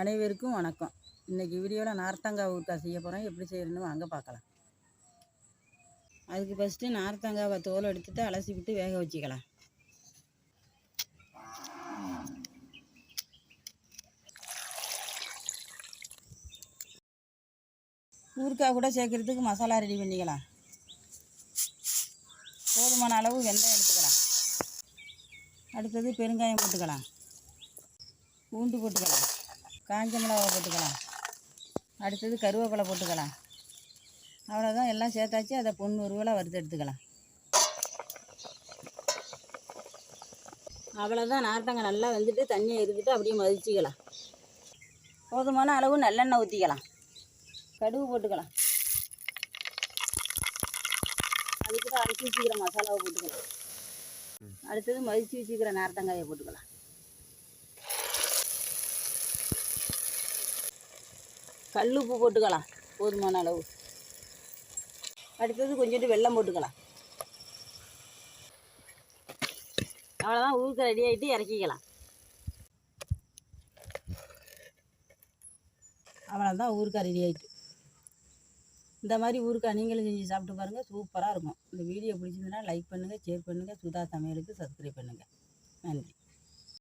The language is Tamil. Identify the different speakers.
Speaker 1: அனைவருக்கும் வணக்கம். இன்றைக்கி வீடியோவில் நார்த்தங்காய் ஊறுகாய் செய்ய போகிறோம் எப்படி செய்யணும்னு வாங்க பார்க்கலாம். அதுக்கு ஃபஸ்ட்டு நார்த்தங்காவை தோல் எடுத்துட்டு அலசி விட்டு வேக வச்சுக்கலாம். ஊறுகாய் கூட சேர்க்குறதுக்கு மசாலா ரெடி பண்ணிக்கலாம். போதுமான அளவு வெந்தயம் எடுத்துக்கலாம். அடுத்தது பெருங்காயம் போட்டுக்கலாம். பூண்டு போட்டுக்கலாம். காஞ்ச மிளகா போட்டுக்கலாம். அடுத்தது கருவேப்பிலை போட்டுக்கலாம். அவ்வளோதான் எல்லாம் சேர்த்தாச்சு. அதை பொண்ணூறுவலாக வறுத்து எடுத்துக்கலாம். அவ்வளோதான் நார்த்தங்காய் நல்லா வந்துட்டு தண்ணியை இருந்துட்டு அப்படியே மதிச்சிக்கலாம். போதுமான அளவு நல்லெண்ணெய் ஊற்றிக்கலாம் கடுகு போட்டுக்கலாம். அதுக்கு தான் அரைச்சி வச்சுக்கிற மசாலாவை போட்டுக்கலாம். அடுத்தது மதிச்சு வச்சுக்கிற நார்த்தங்காயை போட்டுக்கலாம். கல் உப்பு போட்டுக்கலாம். போதுமான அளவு. அடுத்தது கொஞ்சோண்டு வெள்ளம் போட்டுக்கலாம். அவ்வளோதான் ஊருக்கு ரெடி ஆகிட்டு இறக்கிக்கலாம். அவ்வளோதான் ஊருக்காய் ரெடி ஆகிட்டு இந்த மாதிரி ஊருக்காய் நீங்களும் செஞ்சு சாப்பிட்டு பாருங்கள் சூப்பராக இருக்கும். இந்த வீடியோ பிடிச்சிருந்தனா லைக் பண்ணுங்கள் ஷேர் பண்ணுங்கள் சுதா சமையலுக்கு சப்ஸ்கிரைப் பண்ணுங்கள் நன்றி.